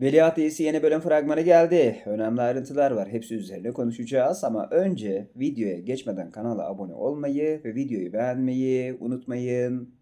Veliaht Değilsi yeni bölüm fragmanı geldi. Önemli ayrıntılar var. Hepsi üzerine konuşacağız ama önce videoya geçmeden kanala abone olmayı ve videoyu beğenmeyi unutmayın.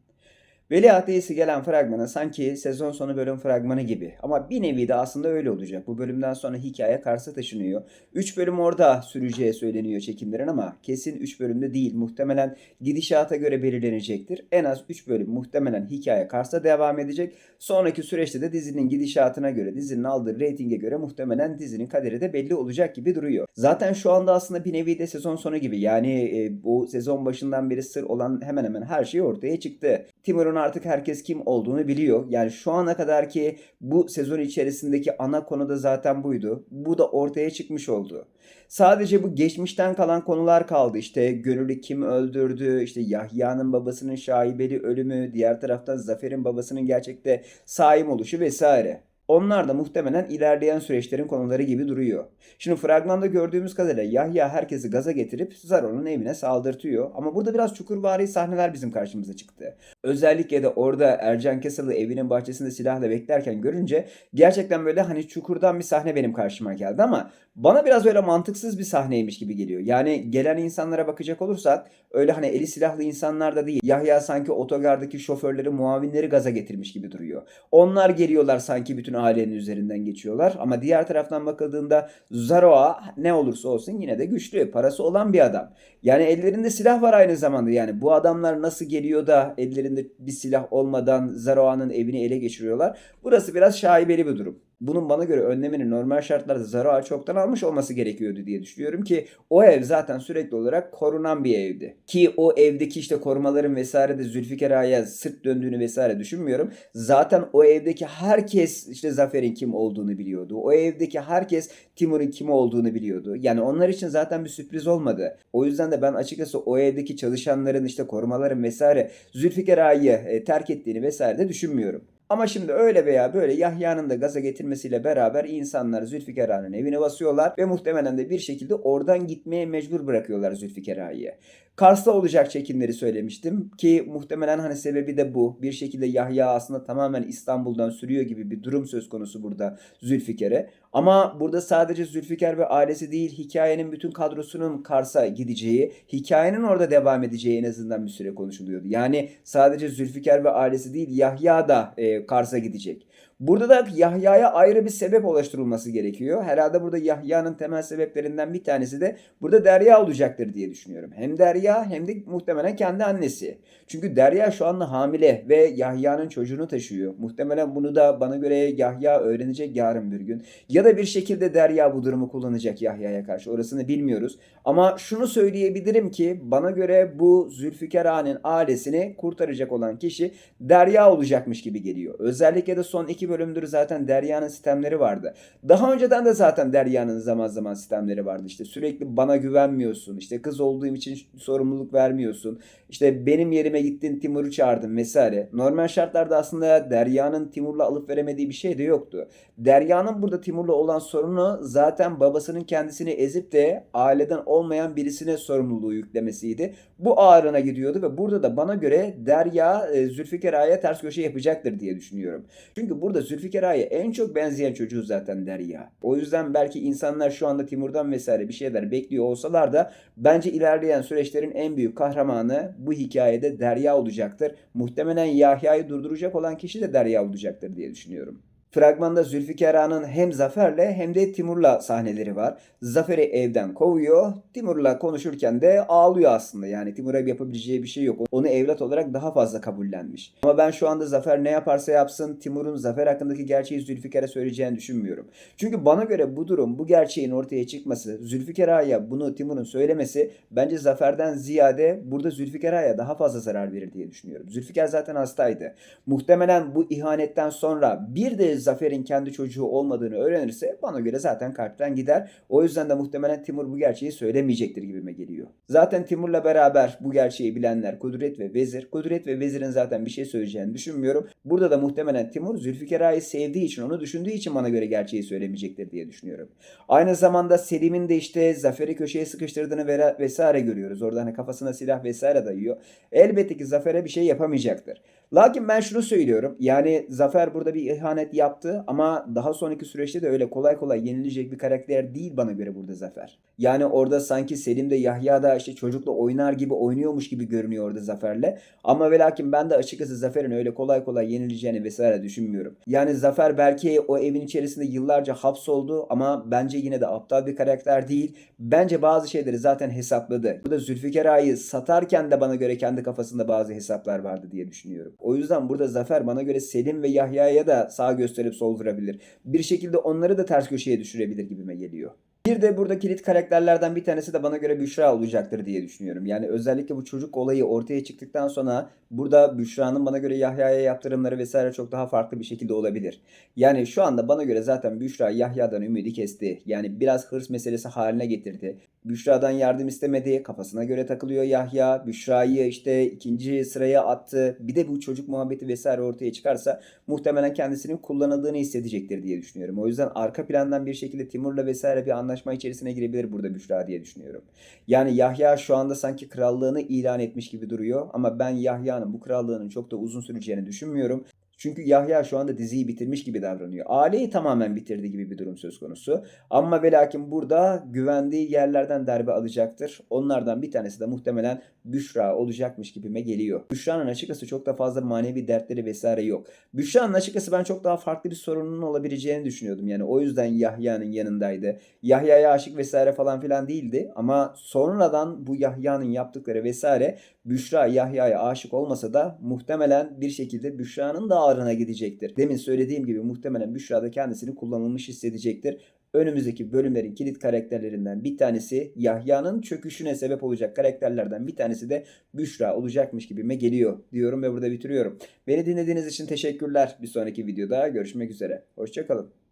Veliaht Değilsi gelen fragmanı sanki sezon sonu bölüm fragmanı gibi. Ama bir nevi de aslında öyle olacak. Bu bölümden sonra hikaye Kars'a taşınıyor. 3 bölüm orada süreceği söyleniyor çekimlerin ama kesin 3 bölümde değil. Muhtemelen gidişata göre belirlenecektir. En az 3 bölüm muhtemelen hikaye Kars'ta devam edecek. Sonraki süreçte de dizinin gidişatına göre, dizinin aldığı reytinge göre muhtemelen dizinin kaderi de belli olacak gibi duruyor. Zaten şu anda aslında bir nevi de sezon sonu gibi. Yani e, bu sezon başından beri sır olan hemen hemen her şey ortaya çıktı. Timur'un artık herkes kim olduğunu biliyor. Yani şu ana kadar ki bu sezon içerisindeki ana konu da zaten buydu. Bu da ortaya çıkmış oldu. Sadece bu geçmişten kalan konular kaldı. İşte Gönül'ü kim öldürdü, işte Yahya'nın babasının şaibeli ölümü, diğer taraftan Zafer'in babasının gerçekte saim oluşu vesaire. Onlar da muhtemelen ilerleyen süreçlerin konuları gibi duruyor. Şimdi fragmanda gördüğümüz kadarıyla Yahya herkesi gaza getirip Zaro'nun evine saldırtıyor. Ama burada biraz çukurvari sahneler bizim karşımıza çıktı. Özellikle de orada Ercan Kesal'ı evinin bahçesinde silahla beklerken görünce gerçekten böyle hani çukurdan bir sahne benim karşıma geldi ama bana biraz öyle mantıksız bir sahneymiş gibi geliyor. Yani gelen insanlara bakacak olursak öyle hani eli silahlı insanlar da değil. Yahya sanki otogardaki şoförleri, muavinleri gaza getirmiş gibi duruyor. Onlar geliyorlar sanki bütün ailenin üzerinden geçiyorlar. Ama diğer taraftan bakıldığında Zaroa ne olursa olsun yine de güçlü, parası olan bir adam. Yani ellerinde silah var aynı zamanda. Yani bu adamlar nasıl geliyor da ellerinde bir silah olmadan Zaroa'nın evini ele geçiriyorlar? Burası biraz şaibeli bir durum. Bunun bana göre önlemini normal şartlarda Zaroa çoktan almış olması gerekiyordu diye düşünüyorum ki o ev zaten sürekli olarak korunan bir evdi. Ki o evdeki işte korumaların vesaire de Zülfikar Ağa'ya sırt döndüğünü vesaire düşünmüyorum. Zaten o evdeki herkes işte Zafer'in kim olduğunu biliyordu. O evdeki herkes Timur'un kim olduğunu biliyordu. Yani onlar için zaten bir sürpriz olmadı. O yüzden de ben açıkçası o evdeki çalışanların işte korumaların vesaire Zülfikar Ağa'yı e, terk ettiğini vesaire de düşünmüyorum. Ama şimdi öyle veya böyle Yahya'nın da gaza getirmesiyle beraber insanlar Zülfikar Ağa'nın evine basıyorlar ve muhtemelen de bir şekilde oradan gitmeye mecbur bırakıyorlar Zülfikar Ağa'yı. Kars'ta olacak çekimleri söylemiştim ki muhtemelen hani sebebi de bu. Bir şekilde Yahya aslında tamamen İstanbul'dan sürüyor gibi bir durum söz konusu burada Zülfikar'e. Ama burada sadece Zülfikar ve ailesi değil hikayenin bütün kadrosunun Kars'a gideceği, hikayenin orada devam edeceği en azından bir süre konuşuluyordu. Yani sadece Zülfikar ve ailesi değil Yahya da e, Kars'a gidecek. Burada da Yahya'ya ayrı bir sebep oluşturulması gerekiyor. Herhalde burada Yahya'nın temel sebeplerinden bir tanesi de burada Derya olacaktır diye düşünüyorum. Hem Derya hem de muhtemelen kendi annesi. Çünkü Derya şu anda hamile ve Yahya'nın çocuğunu taşıyor. Muhtemelen bunu da bana göre Yahya öğrenecek yarın bir gün. Ya da bir şekilde Derya bu durumu kullanacak Yahya'ya karşı. Orasını bilmiyoruz. Ama şunu söyleyebilirim ki bana göre bu Zülfikar Ağa'nın ailesini kurtaracak olan kişi Derya olacakmış gibi geliyor. Özellikle de son iki bölümdür zaten Derya'nın sistemleri vardı. Daha önceden de zaten Derya'nın zaman zaman sistemleri vardı. İşte sürekli bana güvenmiyorsun. İşte kız olduğum için sorumluluk vermiyorsun. İşte benim yerime gittin Timur'u çağırdın vesaire. Normal şartlarda aslında Derya'nın Timur'la alıp veremediği bir şey de yoktu. Derya'nın burada Timur'la olan sorunu zaten babasının kendisini ezip de aileden olmayan birisine sorumluluğu yüklemesiydi. Bu ağrına gidiyordu ve burada da bana göre Derya e, Zülfikar Ağa'ya ters köşe yapacaktır diye düşünüyorum. Çünkü burada Zülfikar Ağa'ya en çok benzeyen çocuğu zaten Derya. O yüzden belki insanlar şu anda Timur'dan vesaire bir şeyler bekliyor olsalar da bence ilerleyen süreçlerin en büyük kahramanı bu hikayede Derya olacaktır. Muhtemelen Yahya'yı durduracak olan kişi de Derya olacaktır diye düşünüyorum. Fragmanda Zülfikar Ağa'nın hem Zafer'le hem de Timur'la sahneleri var. Zafer'i evden kovuyor. Timur'la konuşurken de ağlıyor aslında. Yani Timur'a yapabileceği bir şey yok. Onu evlat olarak daha fazla kabullenmiş. Ama ben şu anda Zafer ne yaparsa yapsın Timur'un Zafer hakkındaki gerçeği Zülfikar'a söyleyeceğini düşünmüyorum. Çünkü bana göre bu durum, bu gerçeğin ortaya çıkması, Zülfikar Ağa'ya bunu Timur'un söylemesi bence Zafer'den ziyade burada Zülfikar Ağa'ya daha fazla zarar verir diye düşünüyorum. Zülfikar zaten hastaydı. Muhtemelen bu ihanetten sonra bir de Zafer'in kendi çocuğu olmadığını öğrenirse bana göre zaten kalpten gider. O yüzden de muhtemelen Timur bu gerçeği söylemeyecektir gibime geliyor. Zaten Timur'la beraber bu gerçeği bilenler Kudret ve Vezir. Kudret ve Vezir'in zaten bir şey söyleyeceğini düşünmüyorum. Burada da muhtemelen Timur Zülfikar Ağa'yı sevdiği için, onu düşündüğü için bana göre gerçeği söylemeyecektir diye düşünüyorum. Aynı zamanda Selim'in de işte Zafer'i köşeye sıkıştırdığını ve- vesaire görüyoruz. Orada hani kafasına silah vesaire dayıyor. Elbette ki Zafer'e bir şey yapamayacaktır. Lakin ben şunu söylüyorum. Yani Zafer burada bir ihanet yap yaptı ama daha sonraki süreçte de öyle kolay kolay yenilecek bir karakter değil bana göre burada Zafer. Yani orada sanki Selim de Yahya da işte çocukla oynar gibi oynuyormuş gibi görünüyor orada Zafer'le. Ama ve lakin ben de açıkçası Zafer'in öyle kolay kolay yenileceğini vesaire düşünmüyorum. Yani Zafer belki o evin içerisinde yıllarca hapsoldu ama bence yine de aptal bir karakter değil. Bence bazı şeyleri zaten hesapladı. Burada Zülfikar Ağa'yı satarken de bana göre kendi kafasında bazı hesaplar vardı diye düşünüyorum. O yüzden burada Zafer bana göre Selim ve Yahya'ya da sağ gösterip sol vurabilir. Bir şekilde onları da ters köşeye düşürebilir gibime geliyor. Bir de burada kilit karakterlerden bir tanesi de bana göre Büşra olacaktır diye düşünüyorum. Yani özellikle bu çocuk olayı ortaya çıktıktan sonra burada Büşra'nın bana göre Yahya'ya yaptırımları vesaire çok daha farklı bir şekilde olabilir. Yani şu anda bana göre zaten Büşra Yahya'dan ümidi kesti. Yani biraz hırs meselesi haline getirdi. Büşra'dan yardım istemedi. Kafasına göre takılıyor Yahya. Büşra'yı işte ikinci sıraya attı. Bir de bu çocuk muhabbeti vesaire ortaya çıkarsa muhtemelen kendisinin kullanıldığını hissedecektir diye düşünüyorum. O yüzden arka plandan bir şekilde Timur'la vesaire bir anlaşma içerisine girebilir burada Büşra diye düşünüyorum. Yani Yahya şu anda sanki krallığını ilan etmiş gibi duruyor ama ben Yahya'nın bu krallığının çok da uzun süreceğini düşünmüyorum. Çünkü Yahya şu anda diziyi bitirmiş gibi davranıyor. Aileyi tamamen bitirdi gibi bir durum söz konusu. Ama ve lakin burada güvendiği yerlerden darbe alacaktır. Onlardan bir tanesi de muhtemelen Büşra olacakmış gibime geliyor. Büşra'nın açıkçası çok da fazla manevi dertleri vesaire yok. Büşra'nın açıkçası ben çok daha farklı bir sorununun olabileceğini düşünüyordum. Yani o yüzden Yahya'nın yanındaydı. Yahya'ya aşık vesaire falan filan değildi. Ama sonradan bu Yahya'nın yaptıkları vesaire Büşra Yahya'ya aşık olmasa da muhtemelen bir şekilde Büşra'nın da ağrına gidecektir. Demin söylediğim gibi muhtemelen Büşra da kendisini kullanılmış hissedecektir. Önümüzdeki bölümlerin kilit karakterlerinden bir tanesi Yahya'nın çöküşüne sebep olacak karakterlerden bir tanesi de Büşra olacakmış gibime geliyor diyorum ve burada bitiriyorum. Beni dinlediğiniz için teşekkürler. Bir sonraki videoda görüşmek üzere. Hoşçakalın.